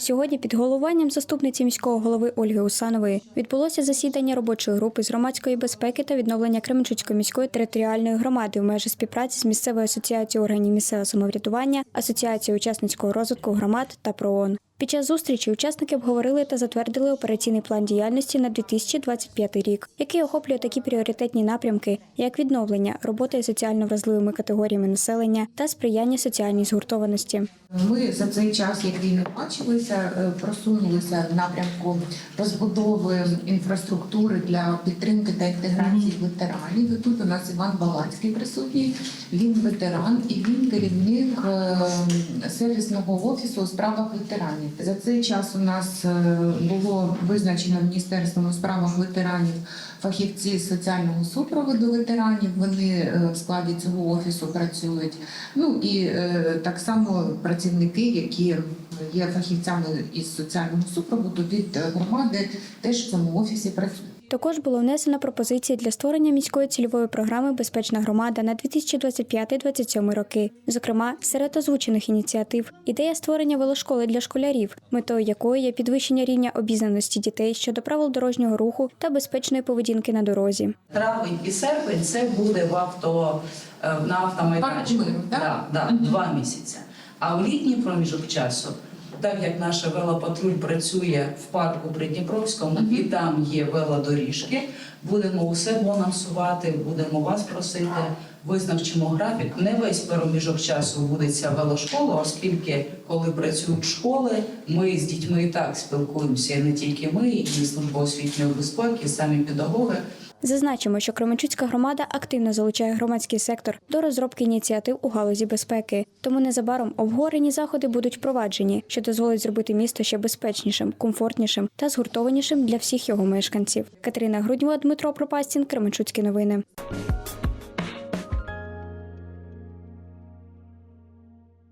Сьогодні під головуванням заступниці міського голови Ольги Усанової відбулося засідання робочої групи з громадської безпеки та відновлення Кременчуцької міської територіальної громади в межах співпраці з місцевою асоціацією органів місцевого самоврядування, асоціацією учасницького розвитку громад та ПРООН. Під час зустрічі учасники обговорили та затвердили операційний план діяльності на 2025 рік, який охоплює такі пріоритетні напрямки, як відновлення, робота із соціально вразливими категоріями населення та сприяння соціальній згуртованості. Ми за цей час, як війни бачилися, е, просунулися в напрямку розбудови інфраструктури для підтримки та інтеграції ветеранів. Тут у нас Іван Балацький присутній. Він ветеран і він керівник е, сервісного офісу у справах ветеранів. За цей час у нас е, було визначено Міністерством у справах ветеранів фахівці соціального супроводу ветеранів. Вони е, в складі цього офісу працюють. Ну і е, так само працівники, які є фахівцями із соціального супроводу від громади, теж в цьому офісі працюють. Також було внесено пропозиції для створення міської цільової програми Безпечна громада на 2025-2027 роки. Зокрема, серед озвучених ініціатив ідея створення велошколи для школярів, метою якої є підвищення рівня обізнаності дітей щодо правил дорожнього руху та безпечної поведінки на дорозі. Травень і серпень це буде в авто е, на автомайданчику. Да, да, два місяці. А в літній проміжок часу, так як наша велопатруль працює в парку Придніпровському, і там є велодоріжки, будемо усе анонсувати, будемо вас просити. Визначимо графік. Не весь проміжок часу буде ця велошкола, оскільки коли працюють школи, ми з дітьми і так спілкуємося, і не тільки ми, і служба освітньої безпеки, і самі педагоги. Зазначимо, що Кременчуцька громада активно залучає громадський сектор до розробки ініціатив у галузі безпеки. Тому незабаром обговорені заходи будуть впроваджені, що дозволить зробити місто ще безпечнішим, комфортнішим та згуртованішим для всіх його мешканців. Катерина Груднєва, Дмитро Пропастін, Кременчуцькі новини.